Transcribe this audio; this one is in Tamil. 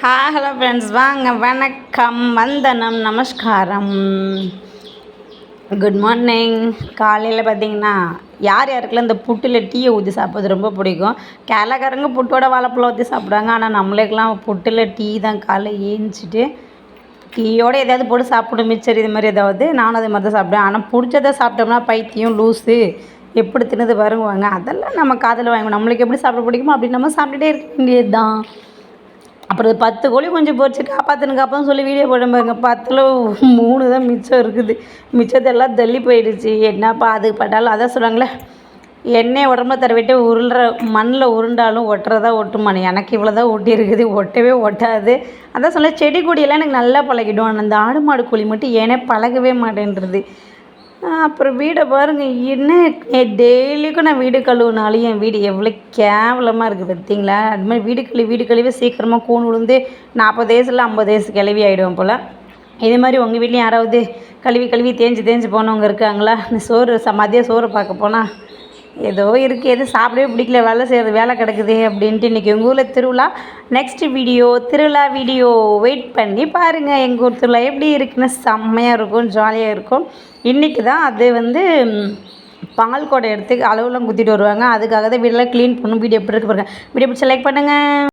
ஹா ஹலோ ஃப்ரெண்ட்ஸ் வாங்க வணக்கம். வந்தனம் நமஸ்காரம். குட் மார்னிங் காலையில் பார்த்தீங்கன்னா யார் யாருக்கெல்லாம் இந்த புட்டில் டீயை ஊற்றி சாப்பிட்றது ரொம்ப பிடிக்கும்? கேரளாக்காரங்க புட்டோட வாழைப்பழம் ஊற்றி சாப்பிடுவாங்க. ஆனால் நம்மளுக்கெல்லாம் புட்டில் டீ தான் காலைல ஏஞ்சிட்டு டீயோட எதாவது போட்டு சாப்பிடும் மிச்சர் இது மாதிரி ஏதாவது. நானும் அதே மாதிரி தான் சாப்பிடுவேன். ஆனால் பிடிச்சதை சாப்பிட்டோம்னா பைத்தியம் லூஸு எப்படி தின்னது வருவாங்க அதெல்லாம் நம்ம காதில் வாங்குவோம் நம்மளுக்கு எப்படி சாப்பிட பிடிக்குமோ அப்படி நம்ம சாப்பிட்டுட்டே இருக்க வேண்டியது தான் அப்புறம் பத்து கோழி கொஞ்சம் பொரிச்சு காப்பாற்றுன்னு காப்பான்னு சொல்லி வீடியோ போட பாருங்க. பத்தில் மூணு தான் மிச்சம் இருக்குது. மிச்சத்தெல்லாம் தள்ளி போயிடுச்சு. என்னப்பா அதுக்கு பட்டாலும் அதான் சொல்லுவாங்களே எண்ணெய் உடம்புல தடவிட்டு உருள்ற மண்ணில் உருண்டாலும் ஒட்டுறதா ஒட்டுமானு. எனக்கு இவ்வளோ தான் ஒட்டி இருக்குது. ஒட்டவே ஒட்டாது. அதான் சொல்ல செடி கொடியெல்லாம் எனக்கு நல்லா பழகிடும். அந்த ஆடு மாடு கோழி மட்டும் ஏனே பழகவே மாட்டேன்றது. அப்புறம் வீடை பாருங்கள் என்ன டெய்லிக்கும் நான் வீடு கழுவுனாலும் என் வீடு எவ்வளோ கேவலமாக இருக்குது பார்த்தீங்களா அது மாதிரி வீடு கழுவி வீடு கழுவி சீக்கிரமாக கூண் விழுந்து நாற்பது வயசில் ஐம்பது வயசு கிளவி ஆகிடுவோம் போல். இது மாதிரி உங்கள் வீட்லேயும் யாராவது கழுவி கழுவி தேஞ்சு தேஞ்சு போனவங்க இருக்காங்களா? இந்த சோறு ச மதியம் சோறு பார்க்க போனால் ஏதோ இருக்குது எது சாப்பிடவே பிடிக்கல வேலை செய்கிறது வேலை கிடக்குது அப்படின்ட்டு இன்றைக்கி எங்கள் ஊரில் திருவிழா. நெக்ஸ்ட் வீடியோ திருவிழா வீடியோ வெயிட் பண்ணி பாருங்கள் எங்கள் ஊர் திருவிழா எப்படி இருக்குன்னு. செம்மையாக இருக்கும் ஜாலியாக இருக்கும். இன்றைக்கி தான் அது வந்து பால் குடம் எடுத்து அளவுலாம் குத்திட்டு வருவாங்க. அதுக்காக தான் வீடெல்லாம் க்ளீன் பண்ணும் வீடியோ எப்படி இருக்கு பாருங்கள் வீடியோ பிடிச்சி லைக் பண்ணுங்கள்